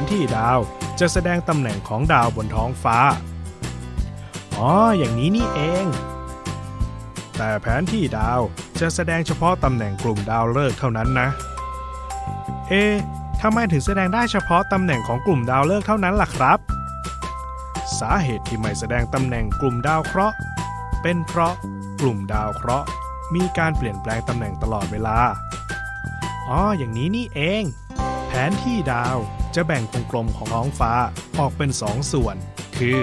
นที่ดาว จะแสดงตำแหน่งของดาวบนท้องฟ้า อ๋อ อย่างนี้นี่เอง แต่แผนที่ดาวจะแสดงเฉพาะตำแหน่งกลุ่มดาวฤกษ์เท่านั้นนะ เอะทำไมถึงแสดงได้เฉพาะตำแหน่งของกลุ่มดาวฤกษ์เท่านั้นล่ะครับ สาเหตุที่ไม่แสดงตำแหน่งกลุ่มดาวเคราะห์ เป็นเพราะกลุ่มดาวเคราะห์ มีการเปลี่ยนแปลงตำแหน่งตลอดเวลา อ๋อ อย่างนี้นี่เอง แผนที่ดาว จะแบ่งวงกลมของท้องฟ้าออกเป็นสองส่วน คือ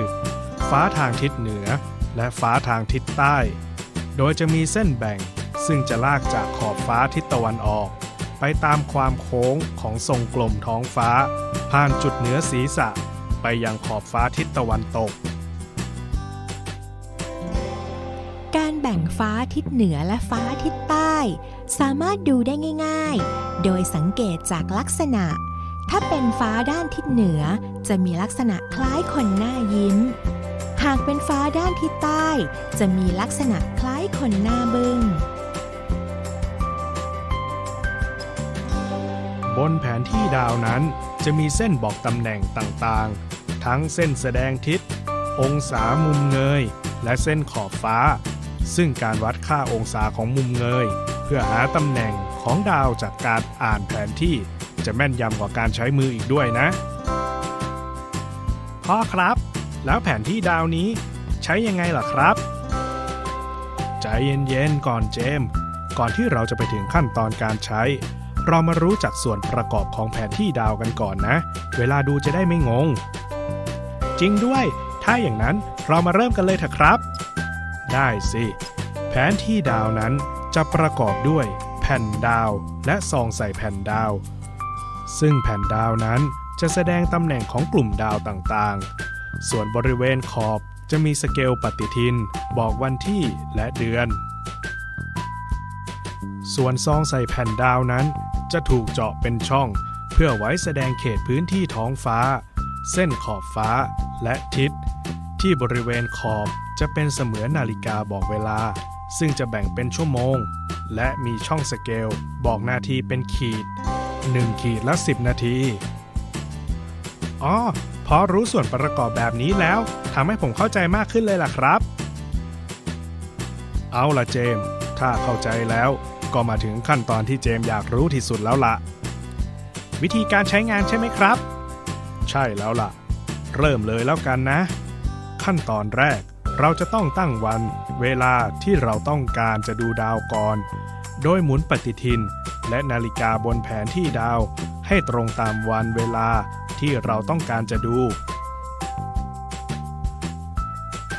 ฟ้าทางทิศเหนือ และฟ้าทางทิศใต้ โดยจะมีเส้นแบ่งซึ่งจะลากจากขอบฟ้าทิศตะวันออก ไปตามความโค้งของทรงกลมท้องฟ้า ผ่านจุดเหนือศีรษะ ไปยังขอบฟ้าทิศตะวันตก การแบ่งฟ้าทิศเหนือและฟ้าทิศใต้ สามารถดูได้ง่าย ๆ โดยสังเกตจากลักษณะ ถ้าเป็นฟ้าด้านทิศเหนือจะมีลักษณะคล้ายคนหน้ายิ้ม หากเป็นฟ้าด้านทิศใต้ จะมีลักษณะคล้ายคนหน้าบึง้ง บนแผนที่ดาวนั้นจะมีเส้นบอกตำแหน่งต่างๆ ทั้งเส้นแสดงทิศ องศามุมเงย และเส้นขอบฟ้า ซึ่งการวัดค่าองศาของมุมเงย เพื่อหาตำแหน่งของดาวจากการอ่านแผนที่ จะแม่นยำกว่าการใช้มืออีกด้วยนะ พ่อครับ แล้วแผนที่ดาวนี้ใช้ยังไงล่ะครับ ใจเย็นๆก่อนเจมส์ก่อนที่เราจะไปถึงขั้นตอนการใช้ เรามารู้จักส่วนประกอบของแผนที่ดาวกันก่อนนะ เวลาดูจะได้ไม่งง จริงด้วย ถ้าอย่างนั้นเรามาเริ่มกันเลยเถอะครับ ได้สิ แผนที่ดาวนั้นจะประกอบด้วยแผ่นดาวและซองใส่แผ่นดาว ซึ่งแผ่นดาวนั้นจะแสดงตำแหน่งของกลุ่มดาวต่างๆ ส่วนบริเวณขอบจะมีสเกลปฏิทิน บอกวันที่และเดือน ส่วนซองใส่แผ่นดาวนั้น จะถูกเจาะเป็นช่อง เพื่อไว้แสดงเขตพื้นที่ท้องฟ้า เส้นขอบฟ้าและทิศ ที่บริเวณขอบจะเป็นเสมือนนาฬิกาบอกเวลา ซึ่งจะแบ่งเป็นชั่วโมง และมีช่องสเกลบอกนาทีเป็นขีด 1ขีดละ 10 นาที อ๋อพอรู้ส่วนประกอบแบบนี้แล้วทำให้ผมเข้าใจมากขึ้นเลยล่ะครับ เอาล่ะเจมส์ถ้าเข้าใจแล้วก็มาถึงขั้นตอนที่เจมส์อยากรู้ที่สุดแล้วล่ะ วิธีการใช้งานใช่ไหมครับ ใช่แล้วล่ะ เริ่มเลยแล้วกันนะ ขั้นตอนแรกเราจะต้องตั้งวัน เวลาที่เราต้องการจะดูดาวก่อน โดยหมุนปฏิทิน และนาฬิกาบนแผนที่ดาว ให้ตรงตามวันเวลาที่เราต้องการจะดู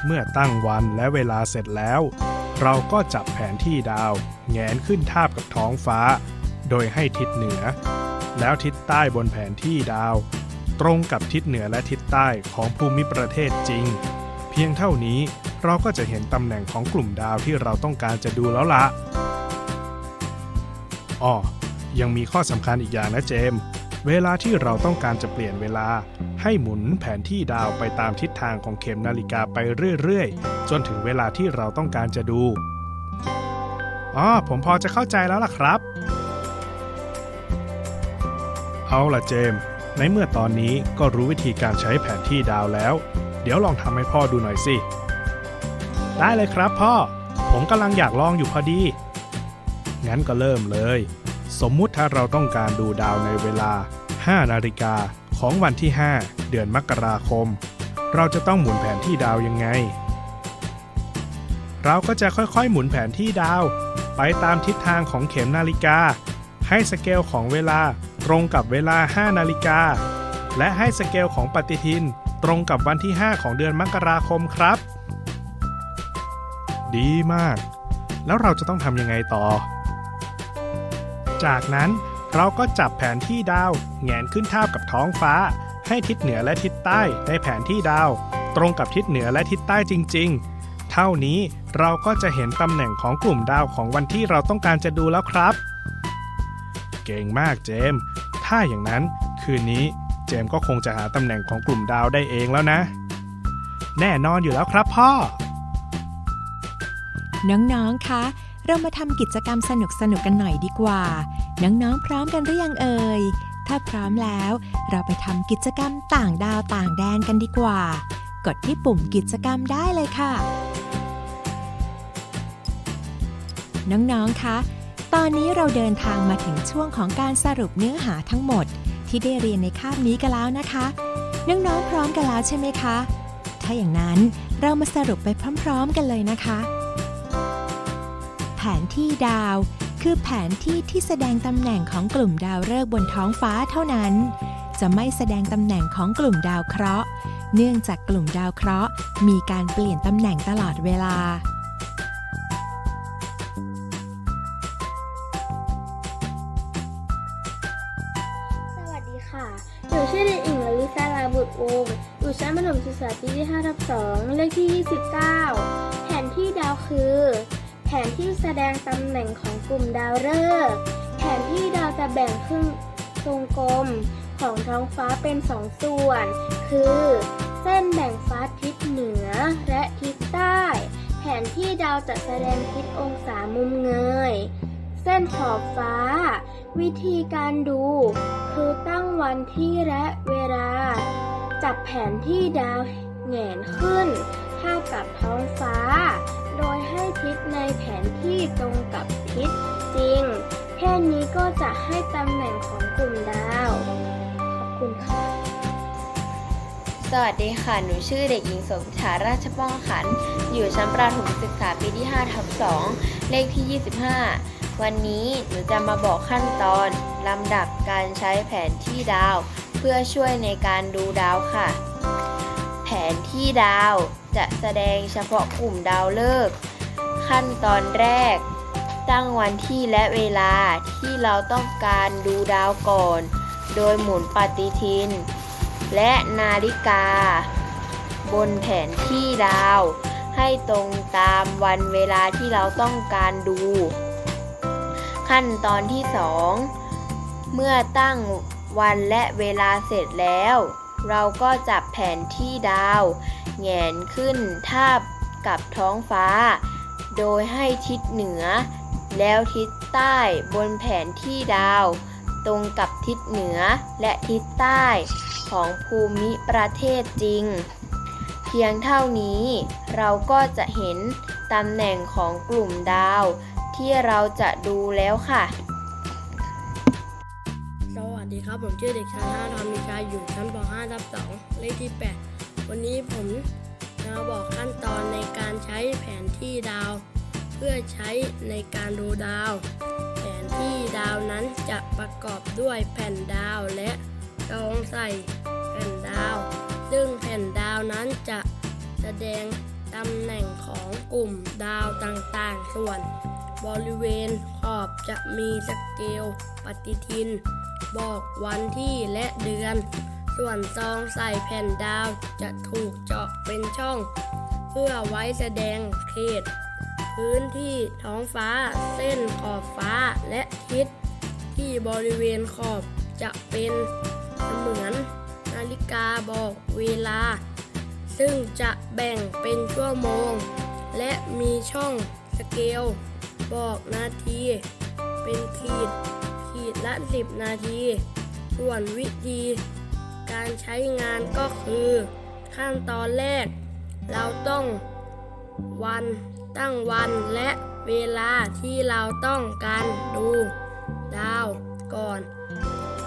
เมื่อตั้งวันและเวลาเสร็จแล้ว เราก็จับแผนที่ดาวแงนขึ้นทาบกับท้องฟ้า โดยให้ทิศเหนือ แล้วทิศใต้บนแผนที่ดาว ตรงกับทิศเหนือและทิศใต้ของภูมิประเทศจริง เพียงเท่านี้เราก็จะเห็นตำแหน่งของกลุ่มดาวที่เราต้องการจะดูแล้วละ อ้อยังมีข้อสำคัญอีกอย่างนะเจมส์เวลาที่เราต้องการจะเปลี่ยนเวลา ให้หมุนแผนที่ดาวไปตามทิศทางของเข็มนาฬิกาไปเรื่อยๆ จนถึงเวลาที่เราต้องการจะดูอ๋อผมพอจะเข้าใจแล้วล่ะครับ เอาล่ะเจมส์ในเมื่อตอนนี้ก็รู้วิธีการใช้แผนที่ดาวแล้ว เดี๋ยวลองทำให้พ่อดูหน่อยสิ ได้เลยครับพ่อ ผมกำลังอยากลองอยู่พอดี งั้นก็เริ่มเลย สมมุติถ้าเราต้องการดูดาวในเวลา 5 นาฬิกาของวันที่ 5 เดือนมกราคม เราจะต้องหมุนแผนที่ดาวยังไง เราก็จะค่อยๆ หมุนแผนที่ดาว ไปตามทิศทางของเข็มนาฬิกา ให้สเกลของเวลาตรงกับเวลา 5 นาฬิกา และให้สเกลของปฏิทินตรงกับวันที่ 5 ของเดือนมกราคมครับ ดีมาก แล้วเราจะต้องทำยังไงต่อ จากนั้นเราก็จับแผนที่ดาวแงนขึ้นทาบกับท้องฟ้า ให้ทิศเหนือและทิศใต้ในแผนที่ดาว ตรงกับทิศเหนือและทิศใต้จริง ๆ เท่านี้เราก็จะเห็นตำแหน่งของกลุ่มดาวของวันที่เราต้องการจะดูแล้วครับ เก่งมากเจมส์ถ้าอย่างนั้นคืนนี้เจมส์ก็คงจะหาตำแหน่งของกลุ่มดาวได้เองแล้วนะ แน่นอนอยู่แล้วครับพ่อ น้องๆคะ เรามาทำกิจกรรมสนุกๆกันหน่อยดีกว่า น้องๆ พร้อมกันหรือยังเอ่ยถถ้าพร้อมแล้ว เราไปทำกิจกรรมต่างดาวต่างแดนกันดีกว่า กดที่ปุ่มกิจกรรมได้เลยค่ะ น้องๆ คะ ตอนนี้เราเดินทางมาถึงช่วงของการสรุปเนื้อหาทั้งหมด ที่ได้เรียนในคาบนี้กันแล้วนะคะ น้องๆ พร้อมกันแล้วใช่ไหมคะ ถ้าอย่างนั้นเรามาสรุปไปพร้อม ๆ กันเลยนะคะ แผนที่ดาว คือแผนที่ที่แสดงตำแหน่งของกลุ่มดาวฤกษ์บนท้องฟ้าเท่านั้น จะไม่แสดงตำแหน่งของกลุ่มดาวเคราะห์ เนื่องจากกลุ่มดาวเคราะห์ มีการเปลี่ยนตำแหน่งตลอดเวลาสวัสดีค่ะหนูชื่อเด็กหญิงลลิซาลาบุตรวงศ์อยู่ชั้นประถมศึกษาปีที่5ทับ2เลขที่ 29 แผนที่ดาวคือ แผนที่แสดงตำแหน่งของกลุ่มดาวฤกษ์แผนที่ดาวจะแบ่งครึ่งทรงกลมของท้องฟ้าเป็นสองส่วน คือ เส้นแบ่งฟ้าทิศเหนือและทิศใต้ แผนที่ดาวจะแสดงทิศองศามุมเงย เส้นขอบฟ้า วิธีการดู คือตั้งวันที่และเวลา จับแผนที่ดาวแหงนขึ้น เท่ากับท้องฟ้า โดยให้ทิศในแผนที่ตรงกับทิศจริง แค่นี้ก็จะให้ตำแหน่งของกลุ่มดาว ขอบคุณค่ะ สวัสดีค่ะ หนูชื่อเด็กหญิงสมพิธาราชป้องขัน อยู่ชั้นประถมศึกษาปีที่5ทับ2เลขที่ 25 วันนี้หนูจะมาบอกขั้นตอนลำดับการใช้แผนที่ดาว เพื่อช่วยในการดูดาวค่ะ ผนที่ดาว จะแสดงเฉพาะกลุ่มดาวฤกษ์ขั้นตอนแรก ตั้งวันที่และเวลาที่เราต้องการดูดาวก่อน โดยหมุนปฏิทิน และนาฬิกา บนแผนที่ดาว ให้ตรงตามวันเวลาที่เราต้องการดู ขั้นตอนที่ 2 เมื่อตั้งวันและเวลาเสร็จแล้ว เราก็จับแผนที่ดาวแหงนขึ้นทาบกับท้องฟ้า โดยให้ทิศเหนือ แล้วทิศใต้บนแผนที่ดาว ตรงกับทิศเหนือและทิศใต้ของภูมิประเทศจริง เพียงเท่านี้เราก็จะเห็นตำแหน่งของกลุ่มดาว ที่เราจะดูแล้วค่ะ ครับ ผมชื่อเด็กชายท่าทอมิกาอยู่ชั้นป .5 ทับ2เลขที่ 8 วันนี้ผมจะบอกขั้นตอนในการใช้แผนที่ดาว เพื่อใช้ในการดูดาว แผนที่ดาวนั้นจะประกอบด้วยแผ่นดาวและกองใส่แผ่นดาว ซึ่งแผ่นดาวนั้นจะแสดงตำแหน่งของกลุ่มดาวต่างๆ ส่วนบริเวณขอบจะมีสเกลปฏิทิน บอกวันที่และเดือน ส่วนซองใส่แผ่นดาวจะถูกเจาะเป็นช่อง เพื่อไว้แสดงเขต พื้นที่ท้องฟ้า เส้นขอบฟ้าและทิศที่บริเวณขอบจะเป็นเสมือนนาฬิกาบอกเวลา ซึ่งจะแบ่งเป็นชั่วโมง และมีช่องสเกล บอกนาที เป็นขีดขี ดละ 10 นาที ส่วนวิธี การใช้งานก็คือ ขั้นตอนแรก เราต้องวันตั้งวันและเวลาที่เราต้องการดูดาวก่อน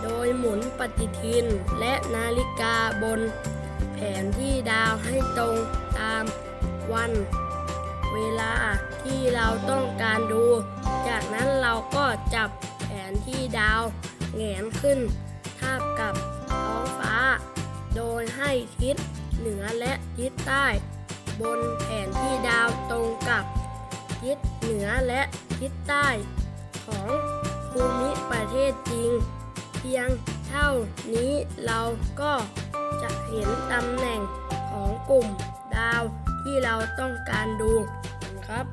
โดยหมุนปฏิทินและนาฬิกาบน แผนที่ดาวให้ตรงตามวัน เวลาที่เราต้องการดู จากนั้นเราก็จับ นที่ดาวแหงนขึ้นทาบกับท้องฟ้า โดยให้ทิศเหนือและทิศใต้ บนแผนที่ดาวตรงกับทิศเหนือและทิศใต้ ของภูมิประเทศจริง เพียงเท่านี้เราก็จะเห็นตำแหน่งของกลุ่มดาวที่เราต้องการดูครับ